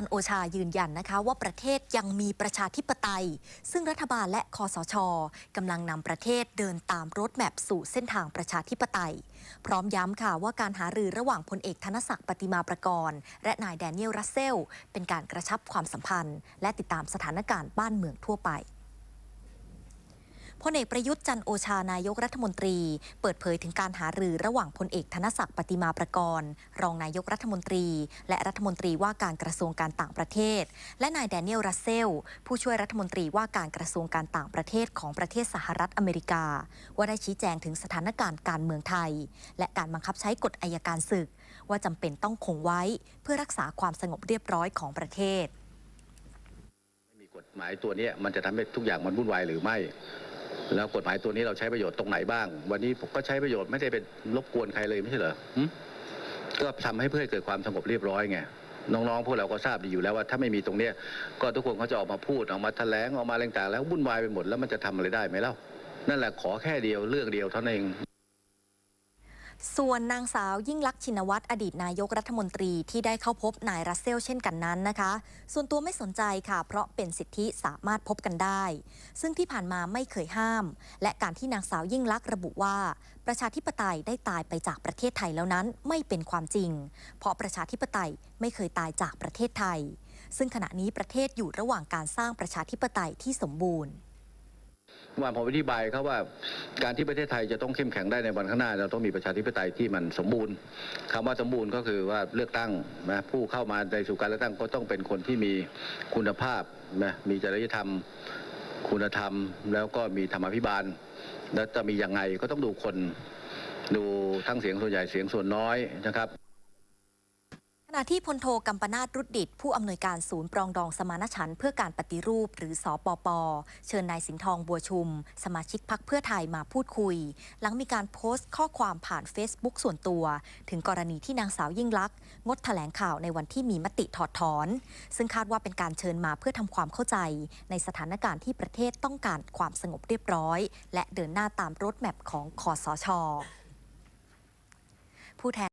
จันโอชายืนยันนะคะ ว่าประเทศยังมีประชาธิปไตย ซึ่งรัฐบาลและคอสชกำลังนำประเทศเดินตามรถแมพสู่เส้นทางประชาธิปไตย พร้อมย้ำค่ะว่าการหารือระหว่างพลเอกธนศักดิ์ปฏิมาประกรณ์และนายแดเนียลรัสเซล เป็นการกระชับความสัมพันธ์ และติดตามสถานการณ์บ้านเมืองทั่วไป พลเอกประยุทธ์จันโอชานายกรัฐมนตรี เปิดเผยถึงการหารือระหว่างพลเอกธนศักดิ์ปฏิมาประกรณ์ รองนายกรัฐมนตรี และรัฐมนตรีว่าการกระทรวงการต่างประเทศ และนายแดเนียลรัสเซล ผู้ช่วยรัฐมนตรีว่าการกระทรวงการต่างประเทศของประเทศสหรัฐอเมริกา ว่าได้ชี้แจงถึงสถานการณ์การเมืองไทย และการบังคับใช้กฎอายการศึก ว่าจำเป็นต้องคงไว้เพื่อรักษาความสงบเรียบร้อยของประเทศ ไม่มีกฎหมายตัวนี้มันจะทำให้ทุกอย่างมันวุ่นวายหรือไม่ แล้วกฎหมายตัวนี้เราใช้ประโยชน์ตรงไหนบ้าง วันนี้ผมก็ใช้ประโยชน์ไม่ได้เป็นรบกวนใครเลยไม่ใช่เหรอก็ทำให้เพื่อให้เกิดความสงบเรียบร้อยไงน้องๆพวกเราก็ทราบดีอยู่แล้วว่าถ้าไม่มีตรงเนี้ยก็ทุกคนเขาจะออกมาพูดออกมาแถลงออกมาอะไรต่างๆแล้ววุ่นวายไปหมดแล้วมันจะทำอะไรได้ไหมเล่านั่นแหละขอแค่เดียวเรื่องเดียวเท่านั้นเอง ส่วนนางสาวยิ่งลักษณ์ชินวัตรอดีตนายกรัฐมนตรีที่ได้เข้าพบนายรัสเซลเช่นกันนั้นนะคะ ส่วนตัวไม่สนใจค่ะ เพราะเป็นสิทธิสามารถพบกันได้ ซึ่งที่ผ่านมาไม่เคยห้าม และการที่นางสาวยิ่งลักษณ์ระบุว่า ประชาธิปไตยได้ตายไปจากประเทศไทยแล้วนั้นไม่เป็นความจริง เพราะประชาธิปไตยไม่เคยตายจากประเทศไทย ซึ่งขณะนี้ประเทศอยู่ระหว่างการสร้างประชาธิปไตยที่สมบูรณ์ ว่าผมอธิบายเขาว่าการที่ประเทศไทยจะต้องเข้มแข็งได้ในวันข้างหน้า เราต้องมีประชาธิปไตยที่มันสมบูรณ์คำว่าสมบูรณ์ก็คือว่าเลือกตั้งนะผู้เข้ามาในสู่การเลือกตั้งก็ต้องเป็นคนที่มีคุณภาพนะมีจริยธรรม คุณธรรม แล้วก็มีธรรมาภิบาล แล้วจะมีอยังไงก็ต้องดูคนดูทั้งเสียงส่วนใหญ่เสียงส่วนน้อยนะครับ ณะที่พลโทกัมปนาตรุดดิต ผู้อำนวยการศูนย์ปรองดองสมานฉันท์เพื่อการปฏิรูป หรือสอปป เชิญนายสิงห์ทองบัวชุม สมาชิกพักเพื่อไทยมาพูดคุย หลังมีการโพสต์ข้อความผ่าน Facebook ส่วนตัว ถึงกรณีที่นางสาวยิ่งลักษณ์งดแถลงข่าวในวันที่มีมติถอดถอน ซึ่งคาดว่าเป็นการเชิญมาเพื่อทำความเข้าใจ ในสถานการณ์ที่ประเทศต้องการความสงบเรียบร้อย และเดินหน้าตามรถแมพของคอสชผู้แทน